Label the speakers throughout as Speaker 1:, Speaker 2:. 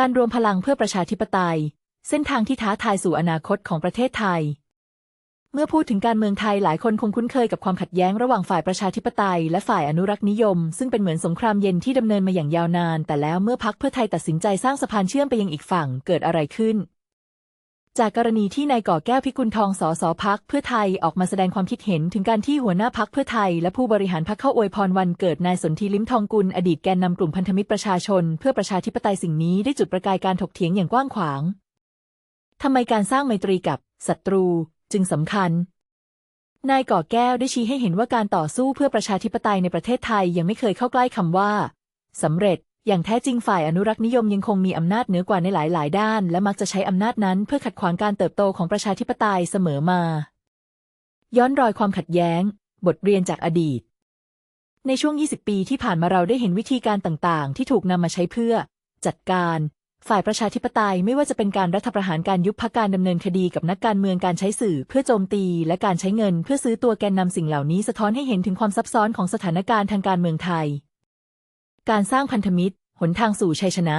Speaker 1: การรวมพลังเพื่อประชาธิปไตย เส้นทางที่ท้าทายสู่อนาคตของประเทศไทย เมื่อพูดถึงการเมืองไทยหลายคนคงคุ้นเคยกับความขัดแย้งระหว่างฝ่ายประชาธิปไตย และฝ่ายอนุรักษ์นิยม ซึ่งเป็นเหมือนสงครามเย็นที่ดำเนินมาอย่างยาวนาน แต่แล้วเมื่อพักเพื่อไทยตัดสินใจสร้างสะพานเชื่อมไปยังอีกฝั่งเกิดอะไรขึ้น จากกรณีที่นายก่อแก้วพิกุลทองสสพักเพื่อไทยออกมาแสดงความคิดเห็นถึงการที่หัวหน้าพักเพื่อไทย และผู้บริหารพักเข้าอวยพรวันเกิดนายสนธิลิ้มทองกุลอดีตแกนนำกลุ่มพันธมิตรประชาชน เพื่อประชาธิปไตยสิ่งนี้ได้จุดประกายการถกเถียงอย่างกว้างขวางทำไมการสร้างไมตรีกับศัตรูจึงสำคัญ นายก่อแก้วได้ชี้ให้เห็นว่าการต่อสู้เพื่อประชาธิปไตยในประเทศไทยยังไม่เคยเข้าใกล้คำว่าสำเร็จ อย่างแท้จริงฝ่ายอนุรักษ์นิยมยังคงมีอำนาจเหนือกว่าในหลายๆ ด้าน และมักจะใช้อำนาจนั้นเพื่อขัดขวางการเติบโตของประชาธิปไตยเสมอมา ย้อนรอยความขัดแย้ง บทเรียนจากอดีต ในช่วง 20 ปีที่ผ่านมาเราได้เห็นวิธีการต่างๆ ที่ถูกนำมาใช้เพื่อ จัดการ ฝ่ายประชาธิปไตยไม่ว่าจะเป็นการรัฐประหารการยุบพักการดำเนินคดีกับนักการเมืองการใช้สื่อเพื่อโจมตี และการใช้เงินเพื่อซื้อตัวแกนนำสิ่งเหล่านี้สะท้อนให้เห็นถึงความซับซ้อนของสถานการณ์ทางการเมืองไทย การสร้างพันธมิตร หนทางสู่ชัยชนะ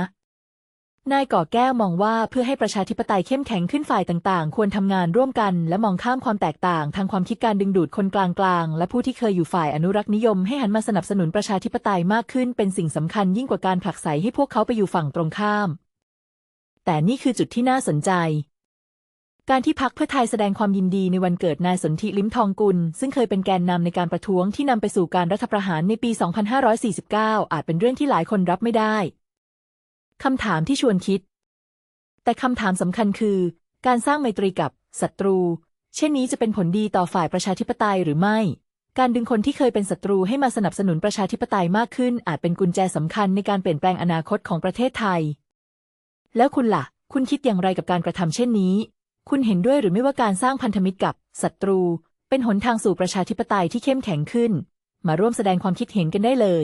Speaker 1: นายก่อแก้วมองว่าเพื่อให้ประชาธิปไตยเข้มแข็งขึ้นฝ่ายต่างๆ ควรทำงานร่วมกัน และมองข้ามความแตกต่าง ทางความคิดการดึงดูดคนกลางๆ และผู้ที่เคยอยู่ฝ่ายอนุรักษ์นิยม ให้หันมาสนับสนุนประชาธิปไตยมากขึ้น เป็นสิ่งสำคัญยิ่งกว่าการผลักไสให้พวกเขาไปอยู่ฝั่งตรงข้าม แต่นี่คือจุดที่น่าสนใจ การที่พักเพื่อไทยแสดงความยินดีในวันเกิดนายสนธิลิ้มทองกุล ซึ่งเคยเป็นแกนนำในการประท้วงที่นำไปสู่การรัฐประหารในปี 2549 อาจเป็นเรื่องที่หลายคนรับไม่ได้คำถามที่ชวนคิด แต่คำถามสำคัญคือ การสร้างไมตรีกับศัตรู เช่นนี้จะเป็นผลดีต่อฝ่ายประชาธิปไตยหรือไม่ การดึงคนที่เคยเป็นศัตรูให้มาสนับสนุนประชาธิปไตยมากขึ้น อาจเป็นกุญแจสำคัญในการเปลี่ยนแปลงอนาคตของประเทศไทย แล้วคุณล่ะ คุณคิดอย่างไรกับการกระทำเช่นนี้ คุณเห็นด้วยหรือไม่ว่าการสร้างพันธมิตรกับศัตรู เป็นหนทางสู่ประชาธิปไตยที่เข้มแข็งขึ้น มาร่วมแสดงความคิดเห็นกันได้เลย